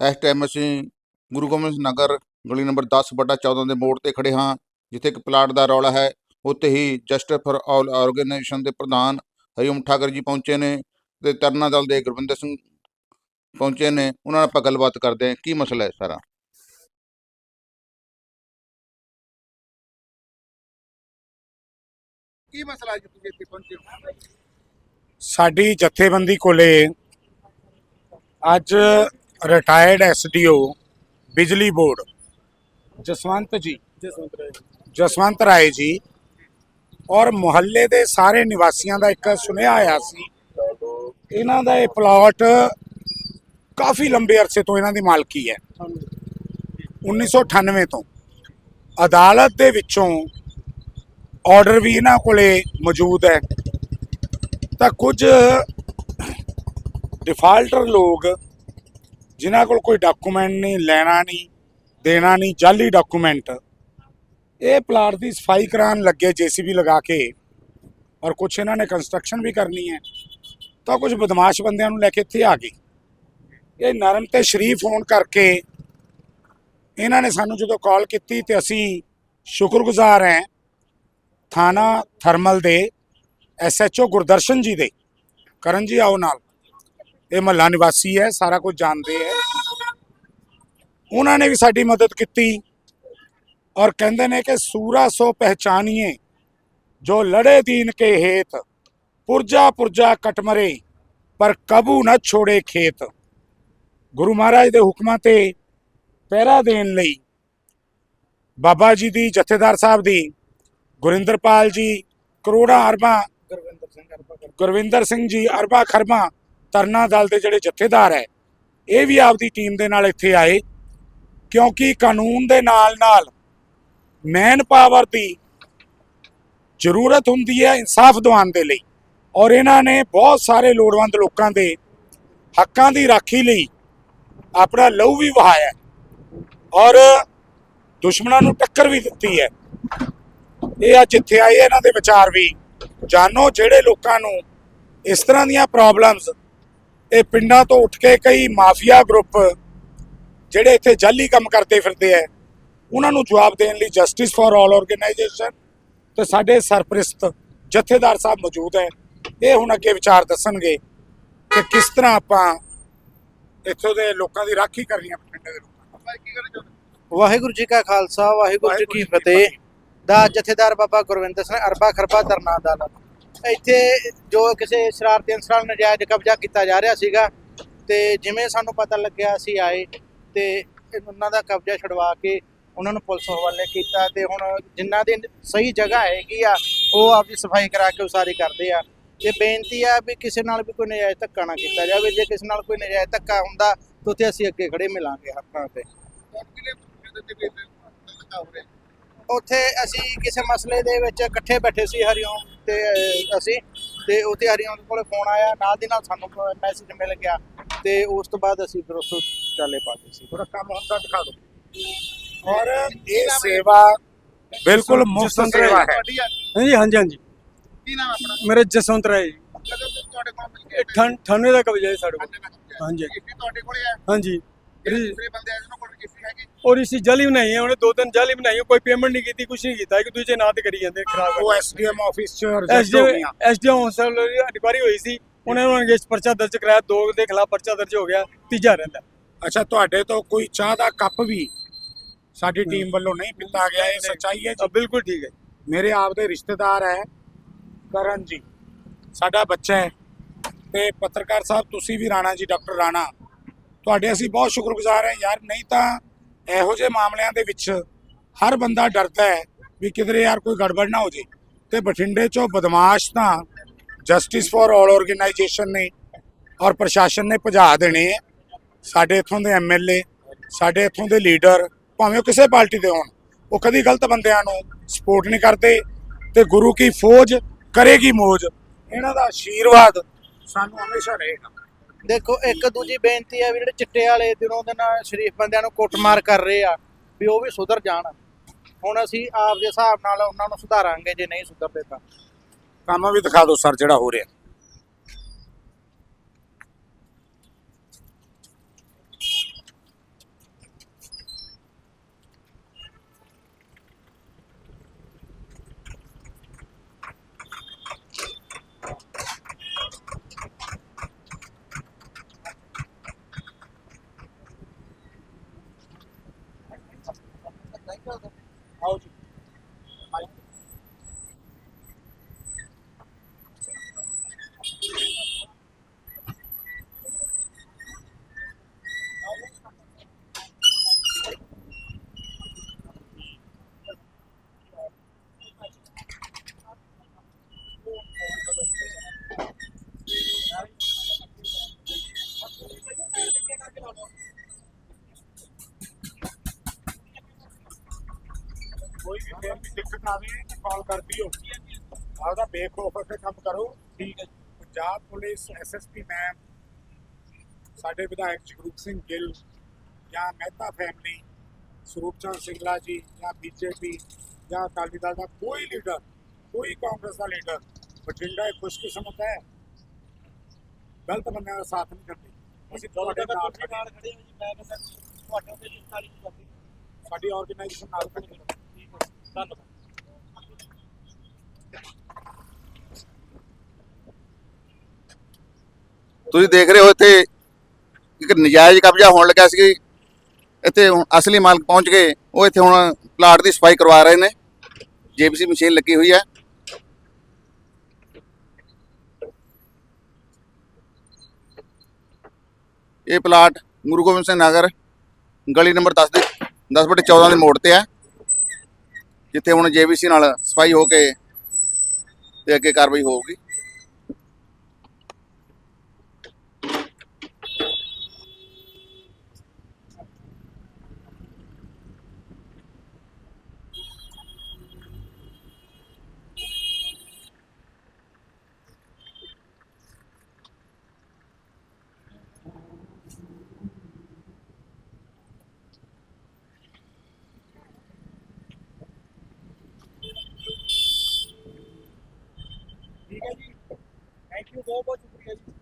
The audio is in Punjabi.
ਇਸ ਟਾਈਮ ਅਸੀਂ ਗੁਰੂ ਗੋਬਿੰਦ ਸਿੰਘ ਨਗਰ ਗਲੀ ਨੰਬਰ 10 ਬਟਾ 14 ਦੇ ਮੋੜ ਤੇ ਖੜੇ ਹਾਂ, ਜਿੱਥੇ ਇੱਕ ਪਲਾਟ ਦਾ ਰੌਲਾ ਹੈ। ਉੱਥੇ ਹੀ ਜਸਟਿਸ ਫॉर ਆਲ ਆਰਗੇਨਾਈਜੇਸ਼ਨ ਦੇ ਪ੍ਰਧਾਨ ਹਰੀਓਮ ਠਾਕਰ ਜੀ ਪਹੁੰਚੇ ਨੇ ਤੇ ਤਰਨਾ ਦਲ ਦੇ ਗੁਰਵਿੰਦਰ ਸਿੰਘ ਪਹੁੰਚੇ ਨੇ। ਉਹਨਾਂ ਨਾਲ ਆਪਾਂ ਗੱਲਬਾਤ ਕਰਦੇ ਹਾਂ। ਕੀ ਮਸਲਾ ਹੈ ਸਾਰਾ? ਕੀ ਮਸਲਾ ਜੀ ਤੁਸੀਂ ਇੱਥੇ ਪਹੁੰਚੇ ਹੋ? ਸਾਡੀ ਜਥੇਬੰਦੀ ਕੋਲੇ ਅੱਜ ਰਿਟਾਇਰਡ ਐਸਡੀਓ ਬਿਜਲੀ ਬੋਰਡ ਜਸਵੰਤ ਜੀ ਜਸਵੰਤ ਰਾਏ ਜੀ। ਔਰ ਮੁਹੱਲੇ ਦੇ ਸਾਰੇ ਨਿਵਾਸੀਆਂ ਦਾ ਇੱਕ ਸੁਨੇਹਾ ਆਇਆ ਸੀ। ਇਹਨਾਂ ਦਾ ਇਹ ਪਲਾਟ ਕਾਫੀ ਲੰਬੇ ਅਰਸੇ ਤੋਂ ਇਹਨਾਂ ਦੀ ਮਾਲਕੀ ਹੈ। 1998 ਤੋਂ। ਅਦਾਲਤ ਦੇ ਵਿੱਚੋਂ ਆਰਡਰ ਵੀ ਇਹਨਾਂ ਕੋਲੇ ਮੌਜੂਦ ਹੈ। ਤਾਂ ਕੁਝ ਡਿਫਾਲਟਰ ਲੋਕ ਜਿਨ੍ਹਾਂ ਕੋਲ ਕੋਈ ਡਾਕੂਮੈਂਟ ਨਹੀਂ, ਲੈਣਾ ਨਹੀਂ, ਦੇਣਾ ਨਹੀਂ ਜਾਲੀ ਡਾਕੂਮੈਂਟ ਇਹ ਪਲਾਟ ਦੀ ਸਫ਼ਾਈ ਕਰਾਉਣ ਲੱਗੇ ਜੀਸੀਬੀ ਲਗਾ ਕੇ ਔਰ ਕੁਝ ਇਹਨਾਂ ਨੇ ਕੰਸਟਰਕਸ਼ਨ ਵੀ ਕਰਨੀ ਹੈ, ਤਾਂ ਕੁਝ ਬਦਮਾਸ਼ ਬੰਦਿਆਂ ਨੂੰ ਲੈ ਕੇ ਇੱਥੇ ਆ ਗਏ। ਇਹ ਨਰਮ ਤੇ ਸ਼ਰੀਫ ਹੋਣ ਕਰਕੇ ਇਹਨਾਂ ਨੇ ਸਾਨੂੰ ਜਦੋਂ ਕਾਲ ਕੀਤੀ ਤੇ ਅਸੀਂ ਸ਼ੁਕਰਗੁਜ਼ਾਰ ਹਾਂ ਥਾਣਾ ਥਰਮਲ ਦੇ ਐਸਐਚਓ ਗੁਰਦਰਸ਼ਨ ਜੀ ਦੇ। ਕਰਨ ਜੀ ਆਓ ਨਾਲ। ਇਹ ਮਹੱਲਾ ਨਿਵਾਸੀ ਹੈ, ਸਾਰਾ ਕੁਝ ਜਾਣਦੇ ਹੈ। ਉਹਨਾਂ ਨੇ ਵੀ ਸਾਡੀ ਮਦਦ ਕੀਤੀ ਔਰ ਕਹਿੰਦੇ ਨੇ ਕਿ ਸੂਰਾ ਸੋ ਪਹਿਚਾਨੀਏ, ਜੋ ਲੜੇ ਦੀਨ ਕੇ ਹੇਤ, ਪੁਰਜਾ ਪੁਰਜਾ ਕਟਮਰੇ ਪਰ ਕਬੂ ਨਾ ਛੋੜੇ ਖੇਤ। ਗੁਰੂ ਮਹਾਰਾਜ ਦੇ ਹੁਕਮਾਂ ਤੇ ਪਹਿਰਾ ਦੇਣ ਲਈ ਬਾਬਾ ਜੀ ਦੀ, ਜਥੇਦਾਰ ਸਾਹਿਬ ਦੀ, ਗੁਰਿੰਦਰਪਾਲ ਜੀ, ਕਰੋੜਾਂ ਅਰਬਾਂ, ਗੁਰਵਿੰਦਰ ਸਿੰਘ ਜੀ ਅਰਬਾਂ ਖਰਬਾਂ ਤਰਨਾ ਦਲ ਦੇ ਜਿਹੜੇ ਜਥੇਦਾਰ ਹੈ, ਇਹ ਵੀ ਆਪਦੀ ਟੀਮ ਦੇ ਨਾਲ ਇੱਥੇ ਆਏ ਕਿਉਂਕਿ ਕਾਨੂੰਨ ਦੇ ਨਾਲ ਨਾਲ ਮੈਨ ਪਾਵਰ ਦੀ ਜ਼ਰੂਰਤ ਹੁੰਦੀ ਹੈ ਇਨਸਾਫ ਦਿਵਾਉਣ ਦੇ ਲਈ ਔਰ ਇਹਨਾਂ ਨੇ ਬਹੁਤ ਸਾਰੇ ਲੋੜਵੰਦ ਲੋਕਾਂ ਦੇ ਹੱਕਾਂ ਦੀ ਰਾਖੀ ਲਈ ਆਪਣਾ ਲਹੂ ਵੀ ਵਹਾਇਆ ਔਰ ਦੁਸ਼ਮਣਾਂ ਨੂੰ ਟੱਕਰ ਵੀ ਦਿੱਤੀ ਹੈ। ਇਹ ਅੱਜ ਇੱਥੇ ਆਏ, ਇਹਨਾਂ ਦੇ ਵਿਚਾਰ ਵੀ ਜਾਣੋ, ਜਿਹੜੇ ਲੋਕਾਂ ਨੂੰ ਇਸ ਤਰ੍ਹਾਂ ਦੀਆਂ ਪ੍ਰੋਬਲਮਸ ਇਹ ਪਿੰਡਾਂ ਤੋਂ ਉੱਠ ਕੇ ਕਈ ਮਾਫੀਆ ਗਰੁੱਪ ਜਿਹੜੇ ਇੱਥੇ ਜਾਲੀ ਕੰਮ ਕਰਦੇ ਫਿਰਦੇ ਐ ਉਹਨਾਂ ਨੂੰ ਜਵਾਬ ਦੇਣ ਲਈ ਜਸਟਿਸ ਫਾਰ ਆਲ ਆਰਗੇਨਾਈਜੇਸ਼ਨ ਤੇ ਸਾਡੇ ਸਰਪ੍ਰਸਤ ਜਥੇਦਾਰ ਸਾਹਿਬ ਮੌਜੂਦ ਹੈ। ਇਹ ਹੁਣ ਅੱਗੇ ਵਿਚਾਰ ਦੱਸਣਗੇ ਕਿ ਕਿਸ ਤਰ੍ਹਾਂ ਆਪਾਂ ਇੱਥੋਂ ਦੇ ਲੋਕਾਂ ਦੀ ਰਾਖੀ ਕਰਨੀ ਹੈ ਪਿੰਡ ਦੇ ਲੋਕਾਂ ਦੀ। ਵਾਹਿਗੁਰੂ ਜੀ ਕਾ ਖਾਲਸਾ ਵਾਹਿਗੁਰੂ ਜੀ ਕੀ ਫਤਿਹ। ਦਾ ਜਥੇਦਾਰ ਬਾਬਾ ਗੁਰਵਿੰਦਰ ਸਿੰਘ ਅਰਬਾ ਖਰਬਾ ਧਰਨਾ ਦਲ ਇੱਥੇ ਜੋ ਕਿਸੇ ਸ਼ਰਾਰਤੀ ਅਨਸਰਾਂ ਨਾਲ ਨਜਾਇਜ਼ ਕਬਜ਼ਾ ਕੀਤਾ ਜਾ ਰਿਹਾ ਸੀਗਾ ਤੇ ਜਿਵੇਂ ਸਾਨੂੰ ਪਤਾ ਲੱਗਿਆ, ਅਸੀਂ ਆਏ ਤੇ ਉਹਨਾਂ ਦਾ ਕਬਜ਼ਾ ਛਡਵਾ ਕੇ ਉਹਨਾਂ ਨੂੰ ਪੁਲਿਸ ਹਵਾਲੇ ਕੀਤਾ ਤੇ ਹੁਣ ਜਿੰਨਾ ਦੀ ਸਹੀ ਜਗ੍ਹਾ ਹੈਗੀ ਆ, ਉਹ ਆਪਦੀ ਸਫ਼ਾਈ ਕਰਾ ਕੇ ਉਸਾਰੀ ਕਰਦੇ ਆ। ਤੇ ਬੇਨਤੀ ਆ ਵੀ ਕਿਸੇ ਨਾਲ ਵੀ ਕੋਈ ਨਜਾਇਜ਼ ਧੱਕਾ ਨਾ ਕੀਤਾ ਜਾਵੇ, ਜੇ ਕਿਸੇ ਨਾਲ ਕੋਈ ਨਜਾਇਜ਼ ਧੱਕਾ ਹੁੰਦਾ ਤਾਂ ਉੱਥੇ ਅਸੀਂ ਅੱਗੇ ਖੜੇ ਮਿਲਾਂਗੇ ਹੱਥਾਂ ਤੇ। ਉੱਥੇ ਅਸੀਂ ਕਿਸੇ ਮਸਲੇ ਦੇ ਵਿੱਚ ਇਕੱਠੇ ਬੈਠੇ ਸੀ ਹਰਿਓਮ। ਤੇ ਅਸੀਂ ਤੇ ਉੱਥੇ ਹਰੀਓਮ ਕੋਲੇ ਫੋਨ ਆਇਆ ਨਾਲ ਦੀ ਨਾਲ ਸਾਨੂੰ ਮੈਸੇਜ ਮਿਲ ਗਿਆ ਤੇ ਉਸ ਤੋਂ ਬਾਅਦ ਅਸੀਂ ਫਿਰ ਉੱਥੋਂ ਚਾਲੇ ਪਾਤੇ ਸੀ। ਥੋੜਾ ਕੰਮ ਹੁੰਦਾ ਦਿਖਾ ਦਿਓ। ਔਰ ਇਹ ਸੇਵਾ ਬਿਲਕੁਲ ਮੁਫਤ ਸੇਵਾ ਹੈ। ਹਾਂਜੀ ਹਾਂਜੀ ਹਾਂਜੀ। ਕੀ ਨਾਮ ਆਪਣਾ? ਮੇਰਾ ਜਸਵੰਤ ਰਾਏ ਜੀ। ਤੋਂ ਤੁਹਾਡੇ ਕੋਲ ਮਿਲ ਕੇ ਠਣ ਠਾਣੇ ਦਾ ਕਬਜ਼ਾ ਹੈ ਸਾਡੇ ਕੋਲ। ਹਾਂਜੀ। ਕਿੰਨੇ ਤੁਹਾਡੇ ਕੋਲੇ ਹੈ? ਹਾਂਜੀ। ਆ ਜਿਹਨਾਂ ਕੋਲ ਰਜਿਸਟਰੀ ਹੈਗੀ। ਔਰ ਇਸੀ ਜਾਲੀ ਬਣਾਈ ਹੈ ਉਹਨੇ ਦੋ ਤਿੰਨ ਜਾਲੀ ਬਣਾਈ ਹੈ, ਕੋਈ ਪੇਮੈਂਟ ਨਹੀਂ ਕੀਤੀ ਕੁਛ ਨਹੀਂ ਕੀਤਾ ਕਿ ਦੂਜੇ ਨਾਂ ਤੇ ਕਰੀ ਜਾਂਦੇ ਖਰਾਬ ਉਹ ਐਸਡੀਐਮ ਆਫਿਸ ਚ ਰਜਿਸਟਰ ਹੋ ਐਸਡੀਐਮ ਗਈਆਂ ਐਸਡੀਐਮ ਹੌਸਲ ਇਨਕੁਆਰੀ ਹੋਈ ਸੀ ਉਹਨਾਂ ਨੂੰ ਅੰਗੇਜ ਪਰਚਾ ਦਰਜ ਕਰਾਇਆ ਦੋ ਦੇ ਖਿਲਾਫ ਪਰਚਾ ਦਰਜ ਹੋ ਗਿਆ ਤੀਜਾ ਰਹਿੰਦਾ। ਅੱਛਾ ਤੁਹਾਡੇ ਤੋਂ ਕੋਈ ਚਾਹ ਦਾ ਕੱਪ ਵੀ ਸਾਡੀ ਟੀਮ ਵੱਲੋਂ ਨਹੀਂ ਪੀਤਾ ਗਿਆ ਇਹ ਸੱਚਾਈ ਹੈ ਅ, ਜੀ ਬਿਲਕੁਲ ਠੀਕ ਹੈ। ਮੇਰੇ ਆਪ ਦੇ ਰਿਸ਼ਤੇਦਾਰ ਹੈ ਕਰਨ ਜੀ। ਸਾਡਾ ਬੱਚਾ ਹੈ ਤੇ ਪੱਤਰਕਾਰ ਸਾਹਿਬ ਤੁਸੀਂ ਵੀ ਰਾਣਾ ਜੀ ਡਾਕਟਰ ਰਾਣਾ। ਤੁਹਾਡੇ ਅਸੀਂ ਬਹੁਤ ਸ਼ੁਕਰਗੁਜ਼ਾਰ ਹਾਂ ਯਾਰ, ਨਹੀਂ ਤਾਂ ਇਹੋ ਜਿਹੇ ਮਾਮਲਿਆਂ ਦੇ ਵਿੱਚ ਹਰ ਬੰਦਾ ਡਰਦਾ ਹੈ ਵੀ ਕਿਧਰੇ ਯਾਰ ਕੋਈ ਗੜਬੜ ਨਾ ਹੋ ਜੇ। ਤੇ ਬਠਿੰਡੇ ਚੋਂ ਬਦਮਾਸ਼ ਤਾਂ ਜਸਟਿਸ ਫਾਰ ਆਲ ਆਰਗੇਨਾਈਜੇਸ਼ਨ ਨੇ ਔਰ ਪ੍ਰਸ਼ਾਸਨ ਨੇ ਭਜਾ ਦੇਣੇ ਹੈ। ਸਾਡੇ ਇੱਥੋਂ ਦੇ ਐਮਐਲਏ ਸਾਡੇ ਇੱਥੋਂ ਦੇ ਲੀਡਰ, ਭਾਵੇਂ ਉਹ ਕਿਸੇ ਪਾਰਟੀ ਦੇ ਹੋਣ, ਉਹ ਕਦੀ ਗਲਤ ਬੰਦਿਆਂ ਨੂੰ ਸਪੋਰਟ ਨਹੀਂ ਕਰਦੇ ਤੇ ਗੁਰੂ ਕੀ ਫੌਜ ਕਰੇਗੀ ਮੋਜ। ਇਹਨਾਂ ਦਾ ਆਸ਼ੀਰਵਾਦ ਸਾਨੂੰ ਹਮੇਸ਼ਾ ਰਹੇਗਾ। ਦੇਖੋ, ਇੱਕ ਦੂਜੀ ਬੇਨਤੀ ਆ ਵੀ ਜਿਹੜੇ ਚਿੱਟੇ ਵਾਲੇ ਦਿਨੋਂ ਦਿਨ ਸ਼ਰੀਫ ਬੰਦਿਆਂ ਨੂੰ ਕੁੱਟਮਾਰ ਕਰ ਰਹੇ ਆ, ਵੀ ਉਹ ਵੀ ਸੁਧਰ ਜਾਣ। ਹੁਣ ਅਸੀਂ ਆਪ ਦੇ ਹਿਸਾਬ ਨਾਲ ਉਹਨਾਂ ਨੂੰ ਸੁਧਾਰਾਂਗੇ, ਜੇ ਨਹੀਂ ਸੁਧਰਦੇ ਤਾਂ। ਕੰਮ ਵੀ ਦਿਖਾ ਦਿਓ ਸਰ, ਜਿਹੜਾ ਹੋ ਰਿਹਾ। ਵੀ ਫੇਰ ਵੀ ਦਿੱਕਤ ਆਵੇ ਤਾਂ ਕਾਲ ਕਰ ਦਿਓ ਆਪਦਾ ਬੇਖੌਫ ਹੋ ਕੇ ਕੰਮ ਕਰੋ। ਠੀਕ ਹੈ ਪੰਜਾਬ ਪੁਲਿਸ ਐਸਐਸਪੀ ਮੈਮ ਸਾਡੇ ਵਿਧਾਇਕ ਜਗਰੂਪ ਸਿੰਘ ਗਿੱਲ ਜਾਂ ਮਹਿਤਾ ਫੈਮਿਲੀ ਸਰੂਪ ਚੰਦ ਸਿੰਗਲਾ ਜੀ ਜਾਂ ਬੀਜੇਪੀ ਜਾਂ ਅਕਾਲੀ ਦਲ ਦਾ ਕੋਈ ਲੀਡਰ ਕੋਈ ਕਾਂਗਰਸ ਦਾ ਲੀਡਰ ਬਠਿੰਡਾ ਇੱਕ ਖੁਸ਼ਕਿਸਮਤ ਹੈ। ਗਲਤ ਬੰਦਿਆਂ ਦਾ ਸਾਥ ਨਹੀਂ ਕਰਦੇ ਅਸੀਂ ਤੁਹਾਡੇ ਨਾਲ ਖੜੇ ਹਾਂ। ਹੋ ਜੀ ਮੈਂ ਕਹਿੰਦਾ ਤੁਹਾਡੇ ਤੇ ਤਾਲੀ ਕਰਦੀ। ਸਾਡੀ ਆਰਗੇਨਾਈਜੇਸ਼ਨ ਨਾਲ ਖੜੀ ਹੈ ਹੈ। ਧੰਨਵਾਦ ਤੁਸੀਂ ਦੇਖ ਰਹੇ ਹੋ ਇੱਥੇ ਇੱਕ ਨਜਾਇਜ਼ ਕਬਜ਼ਾ ਹੋਣ ਲੱਗਾ ਸੀ। ਇੱਥੇ ਹੁਣ ਅਸਲੀ ਮਾਲਕ ਪਹੁੰਚ ਗਏ। ਉਹ ਇੱਥੇ ਹੁਣ ਪਲਾਟ ਦੀ ਸਫ਼ਾਈ ਕਰਵਾ ਰਹੇ ਨੇ। ਜੀਪੀਸੀ ਮਸ਼ੀਨ ਲੱਗੀ ਹੋਈ ਹੈ। ਇਹ ਪਲਾਟ ਗੁਰੂ ਗੋਬਿੰਦ ਸਿੰਘ ਨਗਰ ਗਲੀ ਨੰਬਰ 10 ਦੇ 10 ਬਟੇ 14 ਦੇ ਮੋੜ ਤੇ ਹੈ। ਜਿੱਥੇ ਹੁਣ ਜੀਬੀਸੀ ਨਾਲ ਸਫ਼ਾਈ ਹੋ ਕੇ ਤੇ ਅੱਗੇ ਕਾਰਵਾਈ ਹੋਊਗੀ। ਠੀਕ ਹੈ ਜੀ ਥੈਂਕ ਯੂ ਬਹੁਤ ਬਹੁਤ ਸ਼ੁਕਰੀਆ ਜੀ